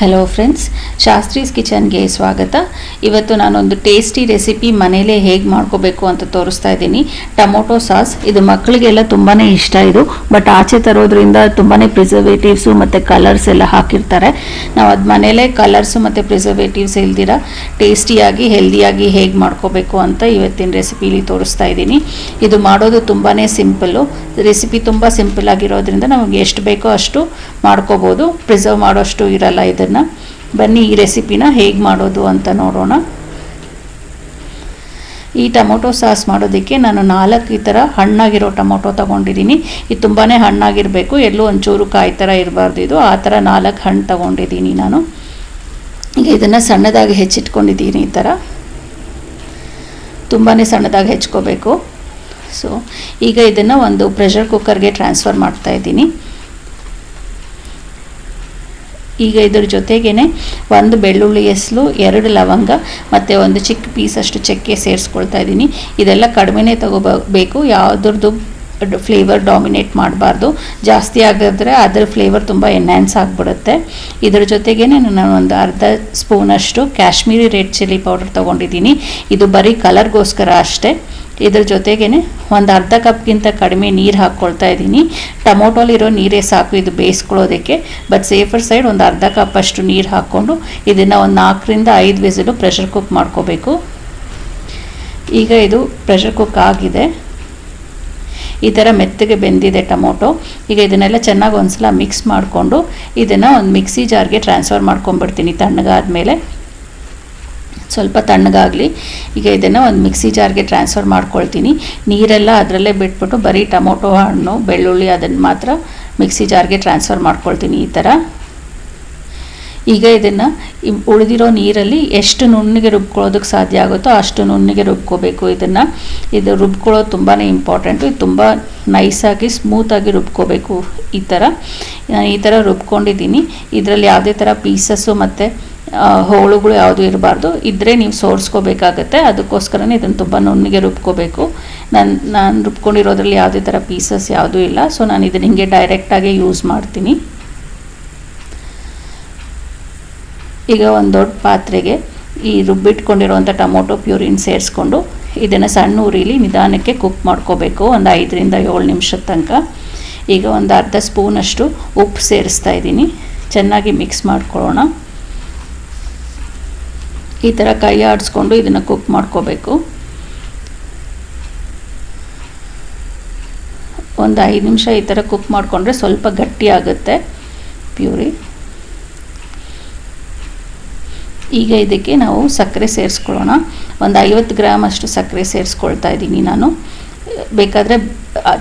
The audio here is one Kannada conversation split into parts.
ಹಲೋ ಫ್ರೆಂಡ್ಸ್ ಶಾಸ್ತ್ರೀಸ್ ಕಿಚನ್ಗೆ ಸ್ವಾಗತ. ಇವತ್ತು ನಾನೊಂದು ಟೇಸ್ಟಿ ರೆಸಿಪಿ ಮನೆಯಲ್ಲೇ ಹೇಗೆ ಮಾಡ್ಕೋಬೇಕು ಅಂತ ತೋರಿಸ್ತಾ ಇದ್ದೀನಿ. ಟೊಮೊಟೊ ಸಾಸ್ ಇದು ಮಕ್ಕಳಿಗೆಲ್ಲ ತುಂಬಾ ಇಷ್ಟ ಇದು. ಬಟ್ ಆಚೆ ತರೋದ್ರಿಂದ ತುಂಬಾ ಪ್ರಿಸರ್ವೇಟಿವ್ಸು ಮತ್ತು ಕಲರ್ಸ್ ಎಲ್ಲ ಹಾಕಿರ್ತಾರೆ. ನಾವು ಅದು ಮನೆಯಲ್ಲೇ ಕಲರ್ಸು ಮತ್ತು ಪ್ರಿಸರ್ವೇಟಿವ್ಸ್ ಇಲ್ದಿರ ಟೇಸ್ಟಿಯಾಗಿ ಹೆಲ್ದಿಯಾಗಿ ಹೇಗೆ ಮಾಡ್ಕೋಬೇಕು ಅಂತ ಇವತ್ತಿನ ರೆಸಿಪಿಲಿ ತೋರಿಸ್ತಾ ಇದ್ದೀನಿ. ಇದು ಮಾಡೋದು ತುಂಬಾ ಸಿಂಪಲ್ಲು ರೆಸಿಪಿ ತುಂಬ ಸಿಂಪಲ್ ಆಗಿರೋದ್ರಿಂದ ನಮಗೆ ಎಷ್ಟು ಬೇಕೋ ಅಷ್ಟು ಮಾಡ್ಕೋಬೋದು. ಪ್ರಿಸರ್ವ್ ಮಾಡೋಷ್ಟು ಇರಲ್ಲ ಇದನ್ನು. ಬನ್ನಿ ಈ ರೆಸಿಪಿನ ಹೇಗೆ ಮಾಡೋದು ಅಂತ ನೋಡೋಣ. ಈ ಟೊಮೊಟೊ ಸಾಸ್ ಮಾಡೋದಕ್ಕೆ ನಾನು ನಾಲ್ಕು ಈ ಥರ ಹಣ್ಣಾಗಿರೋ ಟೊಮೊಟೊ ತೊಗೊಂಡಿದ್ದೀನಿ. ಇದು ತುಂಬಾ ಹಣ್ಣಾಗಿರಬೇಕು. ಎಲ್ಲೂ ಒಂಚೂರು ಕಾಯಿ ಥರ ಇರಬಾರ್ದು ಇದು. ಆ ಥರ ನಾಲ್ಕು ಹಣ್ಣು ತೊಗೊಂಡಿದ್ದೀನಿ ನಾನು. ಈಗ ಇದನ್ನು ಸಣ್ಣದಾಗಿ ಹೆಚ್ಚಿಟ್ಕೊಂಡಿದ್ದೀನಿ ಈ ಥರ ತುಂಬಾ ಸಣ್ಣದಾಗಿ ಹೆಚ್ಕೋಬೇಕು. ಸೊ ಈಗ ಇದನ್ನು ಒಂದು ಪ್ರೆಷರ್ ಕುಕ್ಕರ್ಗೆ ಟ್ರಾನ್ಸ್ಫರ್ ಮಾಡ್ತಾ ಇದ್ದೀನಿ. ಈಗ ಇದ್ರ ಜೊತೆಗೇ ಒಂದು ಬೆಳ್ಳುಳ್ಳಿ ಎಸಲು ಎರಡು ಲವಂಗ, ಮತ್ತು ಒಂದು ಚಿಕ್ಕ ಪೀಸಷ್ಟು ಚಕ್ಕೆ ಸೇರಿಸ್ಕೊಳ್ತಾ ಇದ್ದೀನಿ. ಇದೆಲ್ಲ ಕಡಿಮೆನೇ ತಗೋಬೇಕು. ಯಾವುದ್ರದ್ದು ಫ್ಲೇವರ್ ಡಾಮಿನೇಟ್ ಮಾಡಬಾರ್ದು. ಜಾಸ್ತಿ ಆಗಿದ್ರೆ ಅದರ ಫ್ಲೇವರ್ ತುಂಬ ಎನ್ಹ್ಯಾನ್ಸ್ ಆಗಿಬಿಡುತ್ತೆ. ಇದ್ರ ಜೊತೆಗೇ ನಾನು ಒಂದು ಅರ್ಧ ಸ್ಪೂನಷ್ಟು ಕಾಶ್ಮೀರಿ ರೆಡ್ ಚಿಲ್ಲಿ ಪೌಡರ್ ತೊಗೊಂಡಿದ್ದೀನಿ. ಇದು ಬರೀ ಕಲರ್ಗೋಸ್ಕರ ಅಷ್ಟೇ. ಇದ್ರ ಜೊತೆಗೇ ಒಂದು ಅರ್ಧ ಕಪ್ಗಿಂತ ಕಡಿಮೆ ನೀರು ಹಾಕ್ಕೊಳ್ತಾ ಇದ್ದೀನಿ. ಟೊಮೊಟೊಲಿರೋ ನೀರೇ ಸಾಕು, ಇದು ಬೇಯಿಸ್ಕೊಳ್ಳೋದಕ್ಕೆ. ಬಟ್ ಸೇಫರ್ ಸೈಡ್ ಒಂದು ಅರ್ಧ ಕಪ್ ಅಷ್ಟು ನೀರು ಹಾಕ್ಕೊಂಡು ಇದನ್ನು ಒಂದು ನಾಲ್ಕರಿಂದ ಐದು ವಿಸಿಲು ಪ್ರೆಷರ್ ಕುಕ್ ಮಾಡ್ಕೋಬೇಕು. ಈಗ ಇದು ಪ್ರೆಷರ್ ಕುಕ್ ಆಗಿದೆ. ಈ ಥರ ಮೆತ್ತಗೆ ಬೆಂದಿದೆ ಟೊಮೊಟೊ. ಈಗ ಇದನ್ನೆಲ್ಲ ಚೆನ್ನಾಗಿ ಒಂದ್ಸಲ ಮಿಕ್ಸ್ ಮಾಡಿಕೊಂಡು ಇದನ್ನು ಒಂದು ಮಿಕ್ಸಿ ಜಾರ್ಗೆ ಟ್ರಾನ್ಸ್ಫರ್ ಮಾಡ್ಕೊಂಡ್ಬಿಡ್ತೀನಿ ತಣ್ಣಗಾದ್ಮೇಲೆ. ಸ್ವಲ್ಪ ತಣ್ಣಗಾಗಲಿ. ಈಗ ಇದನ್ನು ಒಂದು ಮಿಕ್ಸಿ ಜಾರ್ಗೆ ಟ್ರಾನ್ಸ್ಫರ್ ಮಾಡ್ಕೊಳ್ತೀನಿ. ನೀರೆಲ್ಲ ಅದರಲ್ಲೇ ಬಿಟ್ಬಿಟ್ಟು ಬರೀ ಟೊಮೊಟೊ ಹಣ್ಣು, ಬೆಳ್ಳುಳ್ಳಿ ಅದನ್ನು ಮಾತ್ರ ಮಿಕ್ಸಿ ಜಾರ್ಗೆ ಟ್ರಾನ್ಸ್ಫರ್ ಮಾಡ್ಕೊಳ್ತೀನಿ ಈ ಥರ ಈಗ ಇದನ್ನು ಉಳಿದಿರೋ ನೀರಲ್ಲಿ ಎಷ್ಟು ನುಣ್ಣಿಗೆ ರುಬ್ಕೊಳ್ಳೋದಕ್ಕೆ ಸಾಧ್ಯ ಆಗುತ್ತೋ ಅಷ್ಟು ನುಣ್ಣಿಗೆ ರುಬ್ಕೋಬೇಕು ಇದನ್ನು. ಇದು ರುಬ್ಕೊಳ್ಳೋದು ತುಂಬಾ ಇಂಪಾರ್ಟೆಂಟು ಇದು ತುಂಬ ನೈಸಾಗಿ ಸ್ಮೂತಾಗಿ ರುಬ್ಕೋಬೇಕು ಈ ಥರ ನಾನು ಈ ಥರ ರುಬ್ಕೊಂಡಿದ್ದೀನಿ. ಇದರಲ್ಲಿ ಯಾವುದೇ ಥರ ಪೀಸಸ್ಸು ಮತ್ತು ಹೋಳುಗಳು ಯಾವುದು ಇರಬಾರ್ದು. ಇದ್ದರೆ ನೀವು ಸೋರಿಸ್ಕೋಬೇಕಾಗತ್ತೆ. ಅದಕ್ಕೋಸ್ಕರನೇ ಇದನ್ನು ತುಂಬ ನುಣ್ಣಗೆ ರುಬ್ಕೋಬೇಕು. ನಾನು ನಾನು ರುಬ್ಕೊಂಡಿರೋದ್ರಲ್ಲಿ ಯಾವುದೇ ಥರ ಪೀಸಸ್ ಯಾವುದೂ ಇಲ್ಲ. ಸೊ ನಾನು ಇದನ್ನು ಹಿಂಗೆ ಡೈರೆಕ್ಟಾಗಿ ಯೂಸ್ ಮಾಡ್ತೀನಿ. ಈಗ ಒಂದು ದೊಡ್ಡ ಪಾತ್ರೆಗೆ ಈ ರುಬ್ಬಿಟ್ಕೊಂಡಿರುವಂಥ ಟೊಮೊಟೊ, ಪ್ಯೂರಿನ್ ಸೇರಿಸ್ಕೊಂಡು ಇದನ್ನು ಸಣ್ಣ ಉರಿಲಿ ನಿಧಾನಕ್ಕೆ ಕುಕ್ ಮಾಡ್ಕೋಬೇಕು. ಒಂದು ಐದರಿಂದ ಏಳು ನಿಮಿಷದ ತನಕ. ಈಗ ಒಂದು ಅರ್ಧ ಸ್ಪೂನಷ್ಟು ಉಪ್ಪು ಸೇರಿಸ್ತಾ ಇದ್ದೀನಿ. ಚೆನ್ನಾಗಿ ಮಿಕ್ಸ್ ಮಾಡ್ಕೊಳ್ಳೋಣ. ಈ ಥರ ಕೈ ಆಡಿಸ್ಕೊಂಡು ಇದನ್ನು ಕುಕ್ ಮಾಡ್ಕೋಬೇಕು. ಒಂದು ಐದು ನಿಮಿಷ ಈ ಥರ ಕುಕ್ ಮಾಡಿಕೊಂಡ್ರೆ ಸ್ವಲ್ಪ ಗಟ್ಟಿ ಆಗುತ್ತೆ ಪ್ಯೂರಿ. ಈಗ ಇದಕ್ಕೆ ನಾವು ಸಕ್ಕರೆ ಸೇರಿಸ್ಕೊಳ್ಳೋಣ. ಒಂದು ಐವತ್ತು ಗ್ರಾಮ್ ಅಷ್ಟು ಸಕ್ಕರೆ ಸೇರಿಸ್ಕೊಳ್ತಾ ಇದ್ದೀನಿ ನಾನು. ಬೇಕಾದರೆ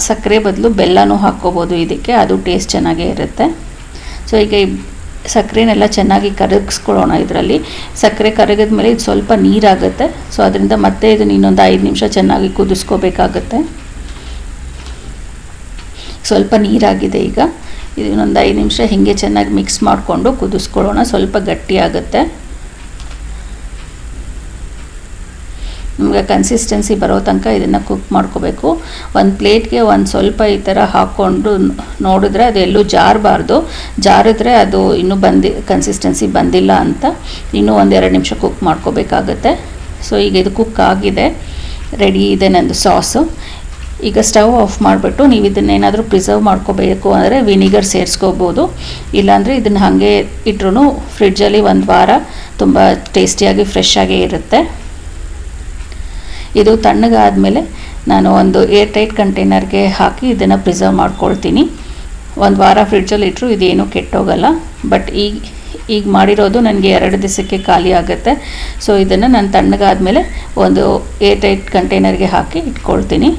ಸಕ್ಕರೆ ಬದಲು ಬೆಲ್ಲನೂ ಹಾಕ್ಕೋಬೋದು ಇದಕ್ಕೆ, ಅದು ಟೇಸ್ಟ್ ಚೆನ್ನಾಗೇ ಇರುತ್ತೆ. ಸೊ ಈಗ ಸಕ್ಕರೆನೆಲ್ಲ ಚೆನ್ನಾಗಿ ಕರಗಿಸ್ಕೊಳ್ಳೋಣ ಇದರಲ್ಲಿ. ಸಕ್ಕರೆ ಕರಗಿದ ಮೇಲೆ ಇದು ಸ್ವಲ್ಪ ನೀರಾಗುತ್ತೆ. ಸೊ ಅದರಿಂದ ಮತ್ತೆ ಇದನ್ನು ಇನ್ನೊಂದು ಐದು ನಿಮಿಷ ಚೆನ್ನಾಗಿ ಕುದಿಸ್ಕೋಬೇಕಾಗತ್ತೆ. ಸ್ವಲ್ಪ ನೀರಾಗಿದೆ ಈಗ. ಇದನ್ನೊಂದು ಐದು ನಿಮಿಷ ಹೀಗೆ ಚೆನ್ನಾಗಿ ಮಿಕ್ಸ್ ಮಾಡಿಕೊಂಡು ಕುದಿಸ್ಕೊಳ್ಳೋಣ. ಸ್ವಲ್ಪ ಗಟ್ಟಿ ನಿಮಗೆ ಕನ್ಸಿಸ್ಟೆನ್ಸಿ ಬರೋ ತನಕ ಇದನ್ನು ಕುಕ್ ಮಾಡ್ಕೋಬೇಕು. ಒಂದು ಪ್ಲೇಟ್ಗೆ ಒಂದು ಸ್ವಲ್ಪ ಈ ಥರ ಹಾಕ್ಕೊಂಡು ನೋಡಿದ್ರೆ ಅದು ಎಲ್ಲೂ ಜಾರಬಾರ್ದು. ಜಾರಿದ್ರೆ ಅದು ಇನ್ನೂ ಬಂದಿ ಕನ್ಸಿಸ್ಟೆನ್ಸಿ ಬಂದಿಲ್ಲ ಅಂತ ಇನ್ನೂ ಒಂದೆರಡು ನಿಮಿಷ ಕುಕ್ ಮಾಡ್ಕೋಬೇಕಾಗತ್ತೆ. ಸೊ ಈಗ ಇದು ಕುಕ್ ಆಗಿದೆ. ರೆಡಿ ಇದೆ ನಂದು ಸಾಸು ಈಗ ಸ್ಟವ್ ಆಫ್ ಮಾಡಿಬಿಟ್ಟು ನೀವು ಇದನ್ನೇನಾದರೂ ಪ್ರಿಸರ್ವ್ ಮಾಡ್ಕೋಬೇಕು ಅಂದರೆ ವಿನಿಗರ್ ಸೇರಿಸ್ಕೋಬೋದು. ಇಲ್ಲಾಂದರೆ ಇದನ್ನು ಹಾಗೆ ಇಟ್ರೂ ಫ್ರಿಡ್ಜಲ್ಲಿ ಒಂದು ವಾರ ತುಂಬ ಟೇಸ್ಟಿಯಾಗಿ ಫ್ರೆಶ್ ಆಗೇ ಇರುತ್ತೆ. ಇದು ತಣ್ಣಗಾದಮೇಲೆ ನಾನು ಒಂದು ಏರ್ ಟೈಟ್ ಕಂಟೈನರ್ಗೆ ಹಾಕಿ ಇದನ್ನು ಪ್ರಿಸರ್ವ್ ಮಾಡ್ಕೊಳ್ತೀನಿ. ಒಂದು ವಾರ ಫ್ರಿಡ್ಜಲ್ಲಿ ಇಟ್ಟರು ಇದೇನು ಕೆಟ್ಟೋಗಲ್ಲ. ಬಟ್ ಈಗ ಈಗ ಮಾಡಿರೋದು ನನಗೆ ಎರಡು ದಿವಸಕ್ಕೆ ಖಾಲಿ ಆಗುತ್ತೆ. ಸೊ ಇದನ್ನು ನಾನು ತಣ್ಣಗಾದಮೇಲೆ ಒಂದು ಏರ್ ಟೈಟ್ ಕಂಟೈನರ್ಗೆ ಹಾಕಿ ಇಟ್ಕೊಳ್ತೀನಿ.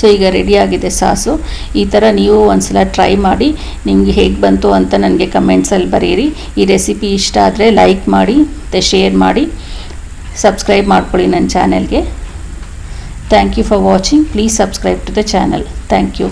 ಸೊ ಈಗ ರೆಡಿಯಾಗಿದೆ ಸಾಸು. ಈ ಥರ ನೀವು ಒಂದ್ಸಲ ಟ್ರೈ ಮಾಡಿ, ನಿಮಗೆ ಹೇಗೆ ಬಂತು ಅಂತ ನನಗೆ ಕಮೆಂಟ್ಸಲ್ಲಿ ಬರೀರಿ. ಈ ರೆಸಿಪಿ ಇಷ್ಟ ಆದರೆ ಲೈಕ್ ಮಾಡಿ, ಮತ್ತು ಶೇರ್ ಮಾಡಿ ಸಬ್ಸ್ಕ್ರೈಬ್ ಮಾಡ್ಕೊಳ್ಳಿ ನನ್ನ ಚಾನಲ್ಗೆ thank you for watching please subscribe to the channel thank you